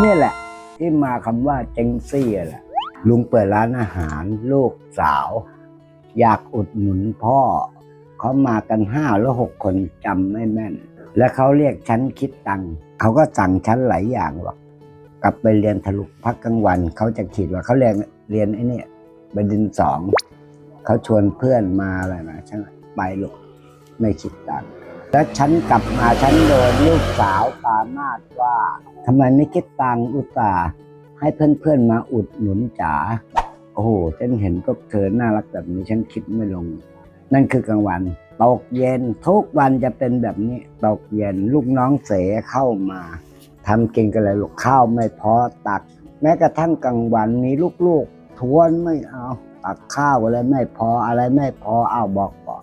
เนี่ยแหละ ที่มาคำว่าเจงซี่แหละลุงเปิดร้านอาหารลูกสาว อยากอุดหนุนพ่อ เขามากันห้าหรือหกคนจำไม่แม่น แล้วเขาเรียกฉันคิดตังเขาก็สั่งฉันหลายอย่างบอกกลับไปเรียนทะลุพักกลางวัน เขาจะคิดว่าเขาเรียนเรียนไอ้นี่บดินสองเขาชวนเพื่อนมาอะไรนะฉันไปลูกไม่คิดตังค์ แล้วฉันกลับมาฉันโดนลูกสาวตามาดว่าทำไมไม่คิดตังอุตส่าห์ให้เพื่อนๆมาอุดหนุนจ๋าโอ้โหฉันเห็นก็เธอน่ารักแบบนี้ฉันคิดไม่ลง นั่นคือกลางวันตกเย็นทุกวันจะเป็นแบบนี้ตกเย็นลูกน้องเสเข้ามาทำกินกันเลยลูกข้าวไม่พอตัก แม้กระทั่งกลางวันมีลูกๆทวนไม่เอา ตักข้าวอะไรไม่พออะไรไม่พอเอาบอกก่อน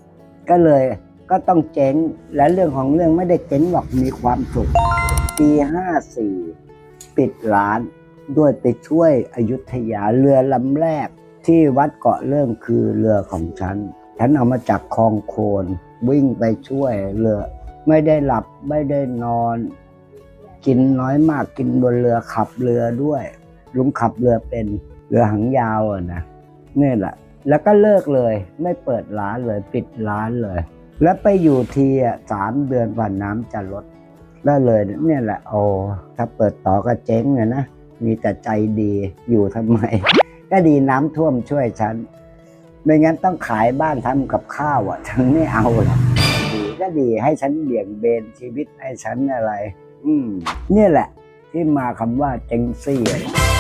ก็เลย ก็ต้องเจ๊งและเรื่องของเรื่องไม่ได้เจ๊งหรอกมีความสุขปีห้าสี่ปิดร้านด้วยไปช่วยอยุธยาเรือลำแรก ที่วัดเกาะเริ่มคือเรือของฉัน ฉันเอามาจากคลองโคน วิ่งไปช่วยเรือ ไม่ได้หลับไม่ได้นอน กินน้อยมากกินบนเรือขับเรือด้วยลุงขับเรือเป็นเรือหางยาวอะนะนี่แหละ แล้วก็เลิกเลย ไม่เปิดร้านเลยปิดร้านเลย แล้วไปอยู่ทีอะสามเดือนว่าน้ำจะลดแล้วเลยเนี่ยแหละโอ้ถ้าเปิดต่อก็เจ๊งเลยนะมีแต่ใจดีอยู่ทำไม ก็ดีน้ำท่วมช่วยฉัน ไม่งั้นต้องขายบ้านทำกับข้าวอะฉันไม่เอาหรอกดีก็ดีให้ฉันเบี่ยงเบนชีวิตให้ฉันอะไร อืมเนี่ยแหละ ที่มาคำว่าเจงซี่อะ